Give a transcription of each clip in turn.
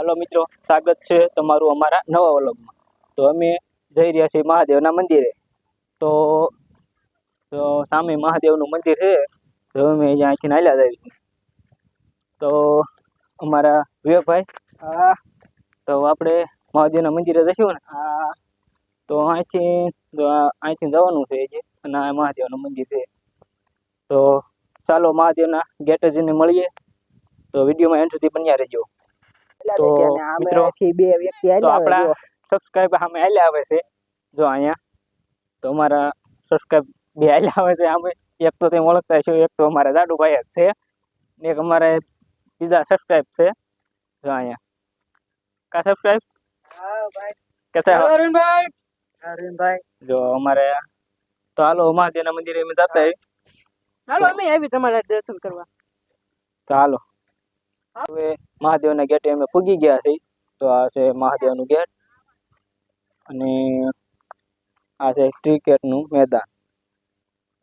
હાલો મિત્રો, સ્વાગત છે તમારું અમારા નવા વ્લોગમાં. તો અમે જઈ રહ્યા છીએ મહાદેવના મંદિરે. તો સામે મહાદેવનું મંદિર છે, તો અમે અહીંયાથી નાલ્યા જઈએ છીએ તો અમારા વિવેકભાઈ, હા. તો આપણે મહાદેવના મંદિરે જઈશું ને? હા. તો અહીંથી અહીંથી જવાનું છે જે અને મહાદેવનું મંદિર છે. તો ચાલો મહાદેવના ગેટે મળીએ. તો વિડીયોમાં એન્ડ સુધી બન્યા રહેજો. તો મિત્રો બે વ્યક્તિ તો હાલ્યા આવે આપણા જો. સબસ્ક્રાઇબ સામે હાલ્યા આવે છે જો અહીંયા તો અમારા સબસ્ક્રાઇબ બે હાલ્યા આવે છે આમે એક તો તમે ઓળખતા છો એક તો અમારા દાદુભાઈ જ છે ને એક અમારે બીજા સબસ્ક્રાઇબ છે જો અહીંયા. કા સબસ્ક્રાઇબ હા ભાઈ. કેસા હો? અરુણભાઈ! અરુણભાઈ. જો અમારે તો હાલો મહાદેવના મંદિરે અમે જતા હોય હાલો અમે આવી તમારા દર્શન કરવા. તો હાલો. હવે મહાદેવના ગેટે અમે પૂગી ગયા છીએ. તો આ છે મહાદેવનું ગેટ અને આ છે ક્રિકેટનું મેદાન.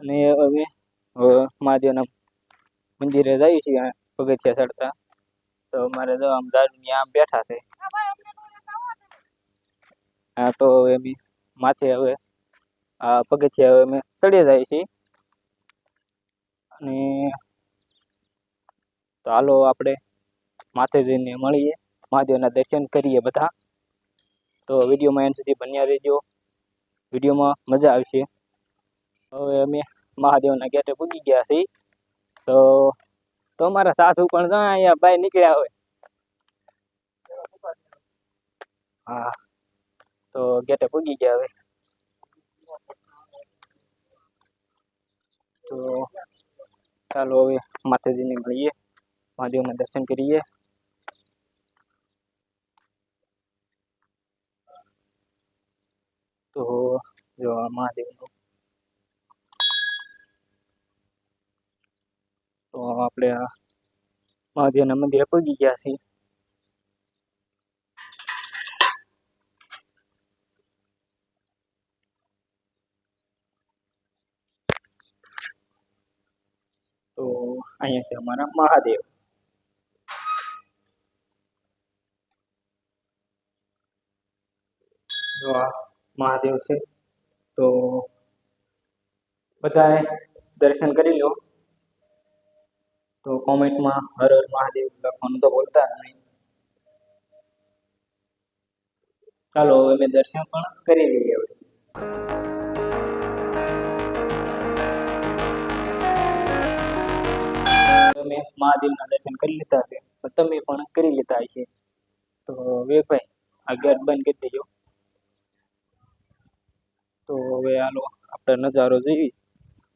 અને હવે મહાદેવના મંદિરે જઈએ છીએ પગથિયા ચડતા. તો અમારે જો આમ ત્યાં બેઠા છે. હા તો હવે અમે માથે હવે આ પગથિયા હવે અમે ચડી જાય છીએ. અને તો હાલો આપણે માથે જઈને મળીએ, મહાદેવના દર્શન કરીએ બધા. તો વિડીયોમાં એન સુધી બન્યા રહેજો. વિડીયોમાં મજા આવશે. હવે અમે મહાદેવના ગેટે પૂગી ગયા છીએ. તો તો અમારા સાધુ પણ અહીંયા ભાઈ નીકળ્યા હોય. હા, તો ગેટે પૂગી ગયા હવે. તો ચાલો હવે માતાજીને મળીએ, મહાદેવના દર્શન કરીએ. તો જો આ મહાદેવનું તો આપણે આ મહાદેવના મંદિરે પહોંચી ગયા છીએ તો અહીંયા છે અમારા મહાદેવ જો આ મહાદેવ છે. તો બધાએ દર્શન કરી લો. તો કોમેન્ટમાં હર હર મહાદેવ લખવાનું તો બોલતા જ નહીં. ચાલો હવે અમે દર્શન પણ કરી લઈએ હવે. તમે મહાદેવના દર્શન કરી લીધા છે તમે પણ કરી લીધા છે તો વિવેકભાઈ આ ગેટ બંધ કરી દેજો. તો હવે હાલો, આપણે નજારો જોઈએ.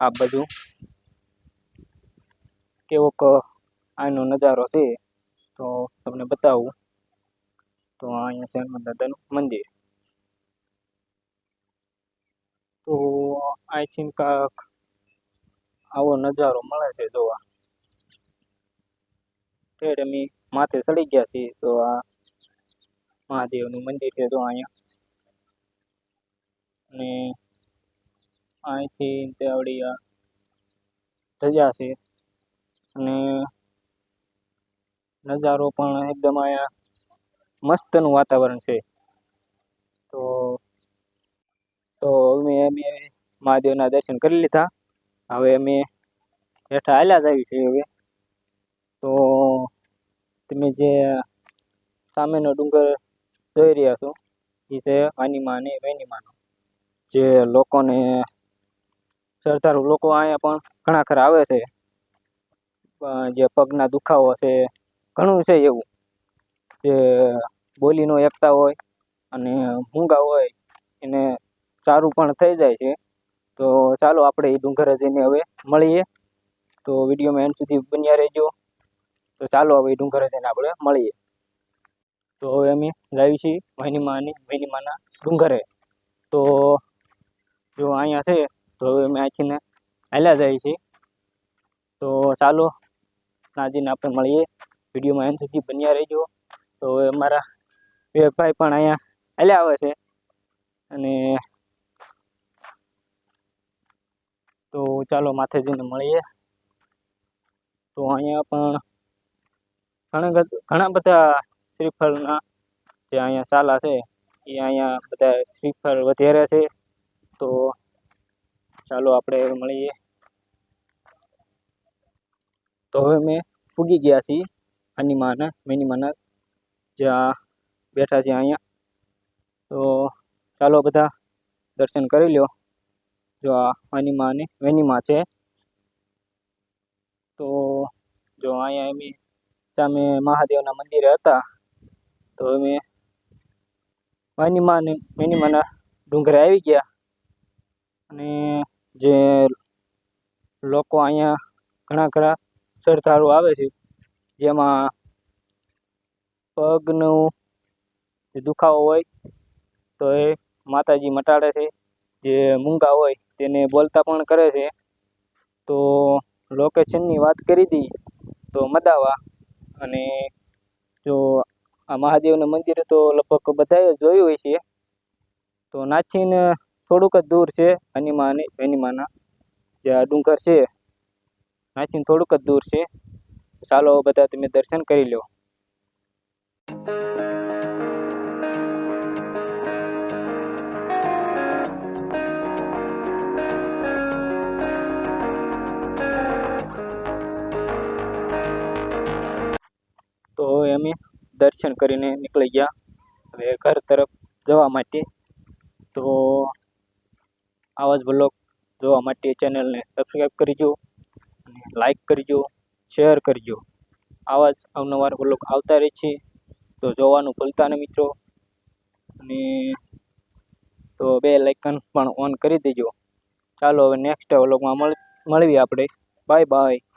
આ બાજુ કેવોક આનો નજારો છે. તો તમને બતાવું. તો અહીંયા હનુમાન દાદાનું મંદિર. તો આઈ થિંક આવો નજારો મળે છે જોવા. અમે માથે ચડી ગયા છીએ. તો આ મહાદેવનું મંદિર છે તો અહીંયા. અને અહીંથી તે આ ધજા છે. અને નજારો પણ એકદમ અહીંયા મસ્તનું વાતાવરણ છે. તો તો અમે અમે મહાદેવના દર્શન કરી લીધા. હવે અમે હેઠા હાલ્યા જ છે હવે. તો તમે જે સામેનો ડુંગર જોઈ રહ્યા છો, એ છે વાનીમા અને વેનીમાનો જે લોકોને શ્રદ્ધાળુ લોકો અહીંયા પણ ઘણા ખરા આવે છે. જે પગના દુખાવો છે, ઘણું છે એવું. જે બોલીનો એકતા હોય અને મૂંગા હોય, એને સારું પણ થઈ જાય છે. તો ચાલો આપણે એ ડુંગરે જઈને હવે મળીએ. તો વિડીયોમાં એન્ડ સુધી બન્યા રહેજો. તો ચાલો હવે એ ડુંગરે જઈને આપણે મળીએ. તો હવે અમે જઈએ છીએ વહીનીમાં અને વહીનીમાના ડુંગરે. તો જો અહીંયા છે, તો હવે અમે અહીંથી હાલ્યા જઈએ છીએ. તો ચાલો, નાજીને આપણે મળીએ. વિડીયોમાં એમ સુધી બન્યા રહેજો. તો હવે અમારા ભાઈ પણ અહીંયા હાલ્યા આવે છે. અને તો ચાલો માથે જઈને મળીએ. તો અહીંયા પણ ઘણા ઘણા બધા શ્રીફળના જે અહીંયા ચાલા છે, એ અહીંયા બધા શ્રીફળ વધારે છે. તો ચાલો આપણે મળીએ. તો હવે મેં ફૂગી ગયા છીએ આની મિનિમાના મેની માના જ્યાં બેઠા છે અહીંયા. તો ચાલો બધા દર્શન કરી લ્યો. જો આ આની માની વેની છે. તો જો અહીંયા એમ સામે મહાદેવના મંદિરે હતા. તો અમે વાની અને ને મેની ડુંગરે આવી ગયા. અને જે લોકો અહીંયા ઘણા ખરા શ્રદ્ધાળુ આવે છે, જેમાં પગનું જે દુખાવો હોય, તો એ માતાજી મટાડે છે. જે મૂંગા હોય, તેને બોલતા પણ કરે છે. તો લોકેશનની વાત કરી હતી તો મદાવા અને જો આ મહાદેવનું મંદિર તો લગભગ બધાએ જોયું હોય છે તો નાથીને થોડુંક જ દૂર છે. હનીમાની, હનીમાના જે આ ડુંગર છે નાથીને થોડુંક જ દૂર છે. ચાલો બધા તમે દર્શન કરી લો તો હવે અમે દર્શન કરીને નીકળી ગયા. હવે ઘર તરફ જવા માટે. તો આવા જ બ્લોગ જોવા માટે ચેનલને સબસ્ક્રાઈબ કરજો અને લાઇક કરજો શેર કરજો. આવા જ અવનવાર બ્લોગ આવતા રહે છે. તો જોવાનું ભૂલતા નહીં મિત્રો. અને તો બે લાઇકન પણ ઓન કરી દેજો. ચાલો હવે નેક્સ્ટ વ્લોગમાં મળ, મળીએ આપણે. Bye bye